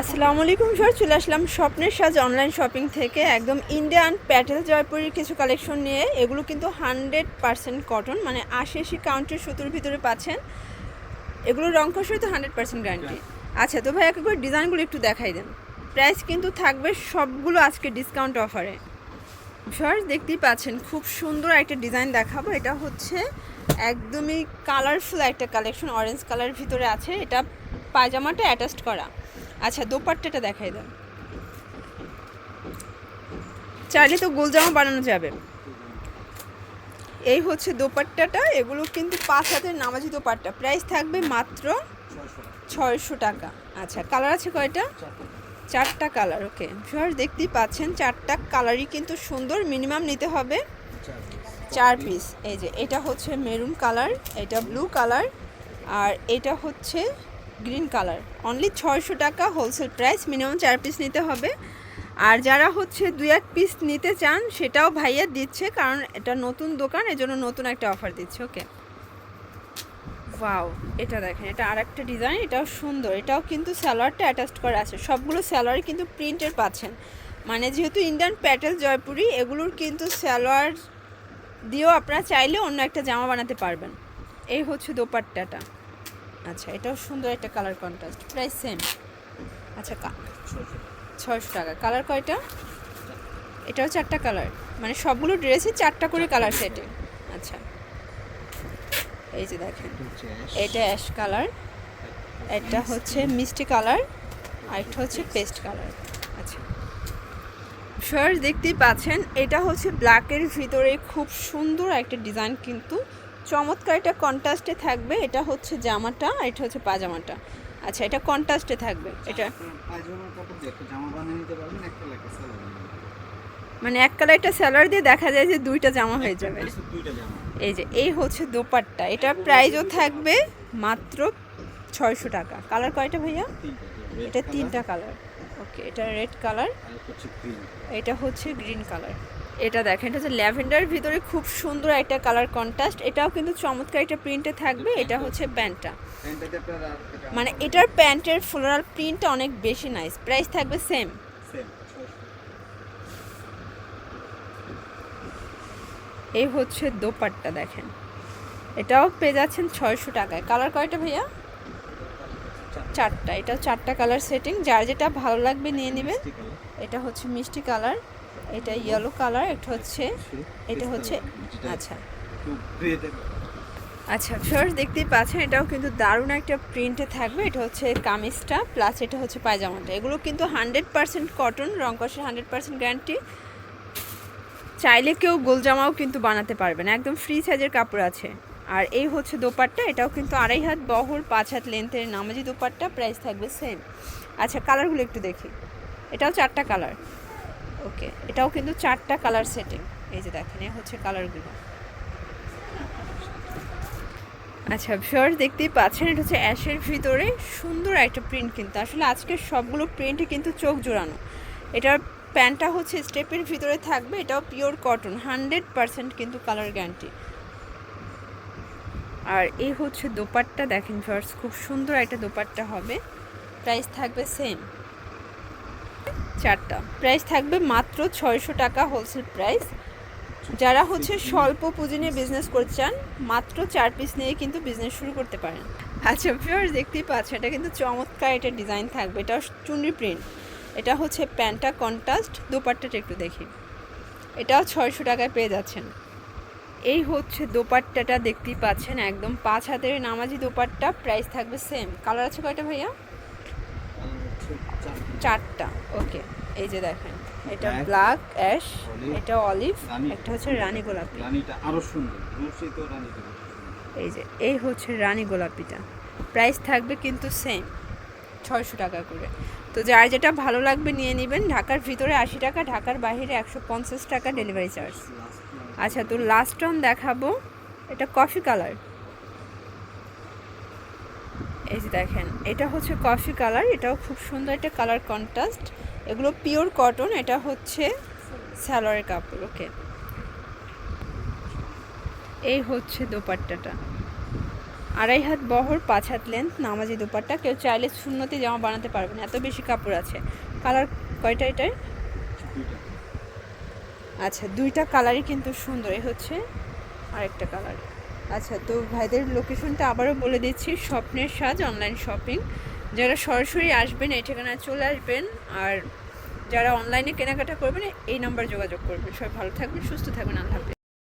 আসসালামু আলাইকুম স্যার চলে আসলাম স্বপ্নের সাজ অনলাইন শপিং থেকে। একদম ইন্ডিয়ান প্যাটেল জয়পুরের কিছু কালেকশন নিয়ে। এগুলো কিন্তু হান্ড্রেড পার্সেন্ট কটন মানে আশি আশি কাউন্টের সুতোর ভিতরে পাচ্ছেন। এগুলো রং কষে তো হান্ড্রেড পারসেন্ট গ্যারান্টি আচ্ছা তো ভাই একবার ডিজাইনগুলো একটু দেখাই দেন। প্রাইস কিন্তু থাকবে সবগুলো আজকে ডিসকাউন্ট অফারে স্যার দেখতেই পাচ্ছেন, খুব সুন্দর একটা ডিজাইন দেখাবো। এটা হচ্ছে একদমই কালারফুল একটা কালেকশন অরেঞ্জ কালারের ভিতরে আছে। এটা পায়জামাটা অ্যাটাচড করা। আচ্ছা দোপাট্টাটা দেখাই দেন। চাইলে তো গোলজামা বানানো যাবে। এই হচ্ছে দোপাট্টাটা, এগুলো কিন্তু পাঁচ হাতের নামাজি দোপাট্টা। প্রাইস থাকবে মাত্র ছয়শো টাকা। আচ্ছা কালার আছে কয়টা? চারটা কালার, ওকে। ভিউয়ার্স, দেখতেই পাচ্ছেন, চারটা কালারই কিন্তু সুন্দর, মিনিমাম নিতে হবে চার পিস। এই যে, এটা হচ্ছে মেরুন কালার, এটা ব্লু কালার, আর এটা হচ্ছে গ্রিন কালার। অনলি ছয়শো টাকা হোলসেল প্রাইস মিনিমাম চার পিস নিতে হবে। আর যারা হচ্ছে দুই এক পিস নিতে চান, সেটাও ভাইয়া দিচ্ছে, কারণ এটা নতুন দোকান, এজন্য নতুন একটা অফার দিচ্ছে ওকে ওয়াও এটা দেখেন, এটা আর একটা ডিজাইন এটাও সুন্দর। এটাও কিন্তু স্যালোয়ারটা অ্যাটাচড করা আছে। সবগুলো স্যালোয়ারই কিন্তু প্রিন্টের পাচ্ছেন। মানে যেহেতু ইন্ডিয়ান প্যাটেল জয়পুরি এগুলোর কিন্তু স্যালোয়ার দিয়েও আপনারা চাইলে অন্য একটা জামা বানাতে পারবেন। এই হচ্ছে দোপাট্টাটা। আচ্ছা এটাও সুন্দর একটা কালার কন্ট্রাস্ট প্রাইস সেম আচ্ছা কা ছয়শো টাকা। কালার কয়টা? এটাও চারটা কালার মানে সবগুলো ড্রেসে চারটা করে কালার সেটে আচ্ছা। এই যে দেখেন এটা অ্যাশ কালার এটা হচ্ছে মিষ্টি কালার আর একটা হচ্ছে পেস্ট কালার আচ্ছা। শার্ট দেখতেই পাচ্ছেন এটা হচ্ছে ব্ল্যাকের ভিতরে খুব সুন্দর একটা ডিজাইন কিন্তু চমৎকার এটা কন্ট্রাস্টে থাকবে। এটা হচ্ছে জামাটা আর এটা হচ্ছে পাজামাটা। আচ্ছা এটা কন্ট্রাস্টে থাকবে। এটা। মানে এক কালার একটা স্যালার দিয়ে দেখা যায় যে দুইটা জামা হয়ে যাবে। এই যে এই হচ্ছে দোপাট্টা। এটা প্রাইজও থাকবে মাত্র ছয়শো টাকা। কালার কয়টা ভাইয়া? এটা তিনটা কালার ওকে এটা রেড কালার এটা হচ্ছে গ্রিন কালার এটা দেখেন এটা হচ্ছে ল্যাভেন্ডার ভিতরে খুব সুন্দর একটা কালার কন্ট্রাস্ট। এটাও কিন্তু চমৎকার একটা প্রিন্টে থাকবে এটা হচ্ছে প্যান্টটা। এটা মানে এটার প্যান্টের ফ্লোরাল প্রিন্টটা অনেক বেশি নাইস প্রাইস থাকবে সেম সেম এই হচ্ছে দোপাট্টা দেখেন। এটাও পেয়ে যাচ্ছেন ছয়শো টাকায়। কালার কয়টা ভাইয়া? চারটা। এটাও চারটা কালার সেটিং যার যেটা ভালো লাগবে নিয়ে নেবেন। এটা হচ্ছে মিষ্টি কালার। এটা ইয়েলো কালার এটা হচ্ছে এটা হচ্ছে আচ্ছা। আচ্ছা ফার্স্ট দেখতেই পাচ্ছেন, এটাও কিন্তু দারুণ একটা প্রিন্টে থাকবে। এটা হচ্ছে কামিজটা প্লাস এটা হচ্ছে পায়জামাটা। এগুলো কিন্তু হান্ড্রেড পার্সেন্ট কটন রংকসের হান্ড্রেড পার্সেন্ট গ্যারান্টি চাইলে কেউ গোলজামাও কিন্তু বানাতে পারবেন, একদম ফ্রি সাইজের কাপড় আছে। আর এই হচ্ছে দোপাট্টা, এটাও কিন্তু আড়াই হাত বহর, পাঁচ হাত লেন্থের নামাজি দোপাট্টা প্রাইস থাকবে সেম আচ্ছা কালারগুলো একটু দেখি। এটাও চারটা কালার ওকে, এটাও কিন্তু চারটা কালার সেটিং এই যে দেখেন, এ হচ্ছে কালারগুলো আচ্ছা ভিউয়ার্স দেখতেই পাচ্ছেন, এটা হচ্ছে অ্যাশের ভিতরে সুন্দর একটা প্রিন্ট কিন্তু। আসলে আজকের সবগুলো প্রিন্টে কিন্তু চোখ জোড়ানো। এটার প্যান্টটা হচ্ছে স্টেপের ভিতরে থাকবে, এটাও পিওর কটন হান্ড্রেড পারসেন্ট কিন্তু কালার গ্যারান্টি আর এই হচ্ছে দোপাট্টা, দেখেন ভিউয়ার্স খুব সুন্দর একটা দোপাট্টা হবে। প্রাইস থাকবে সেম চারটা। প্রাইস থাকবে মাত্র ছয়শো টাকা হোলসেল প্রাইস যারা হচ্ছে স্বল্প পুঁজি নিয়ে বিজনেস করতে চান, মাত্র চার পিস নিয়ে কিন্তু বিজনেস শুরু করতে পারেন। আচ্ছা ভিউয়ার্স দেখতেই পাচ্ছেন, এটা কিন্তু চমৎকার এটা ডিজাইন থাকবে। এটা চুনরি প্রিন্ট এটা হচ্ছে প্যান্টটা কন্ট্রাস্ট দোপাট্টাটা একটু দেখি। এটাও ছয়শো টাকায় পেয়ে যাচ্ছেন। এই হচ্ছে দোপাট্টাটা, দেখতেই পাচ্ছেন, একদম পাঁচ হাতের নামাজি দোপাট্টা। প্রাইস থাকবে সেম কালার আছে কয়টা ভাইয়া? চারটা। ওকে এই যে দেখেন এটা ব্ল্যাক অ্যাশ এটা অলিভ রানী। একটা হচ্ছে রানী গোলাপি। রানীটা আরও সুন্দর। এই যে এই হচ্ছে রানী গোলাপিটা। প্রাইস থাকবে কিন্তু সেম ছয়শো টাকা করে। তো যার যেটা ভালো লাগবে নিয়ে নেবেন ঢাকার ভিতরে আশি টাকা ঢাকার বাইরে একশো পঞ্চাশ টাকা ডেলিভারি চার্জ আচ্ছা তো লাস্ট অন দেখাবো এটা কফি কালার এই যে দেখেন এটা হচ্ছে কফি কালার এটাও খুব সুন্দর একটা কালার কন্ট্রাস্ট এগুলো পিওর কটন এটা হচ্ছে স্যালোয়ারের কাপড় ওকে এই হচ্ছে দোপাট্টাটা। আড়াই হাত বহর পাঁচ হাত লেন্থ নামাজি দোপাট্টা। কেউ চাইলে শূন্যতে জামা বানাতে পারবেন এত বেশি কাপড় আছে। কালার কয়টা এটার? দুইটা। আচ্ছা দুইটা কালারই কিন্তু সুন্দর এই হচ্ছে আরেকটা কালার আচ্ছা তো ভাইদের লোকেশনটা আবারও বলে দিচ্ছি, স্বপ্নের সাজ অনলাইন শপিং যারা সরাসরি আসবেন, এই ঠিকানায় চলে আসবেন, আর যারা অনলাইনে কেনাকাটা করবেন, এই নাম্বার যোগাযোগ করবেন। সবাই ভালো থাকবেন, সুস্থ থাকবেন, আল্লাহ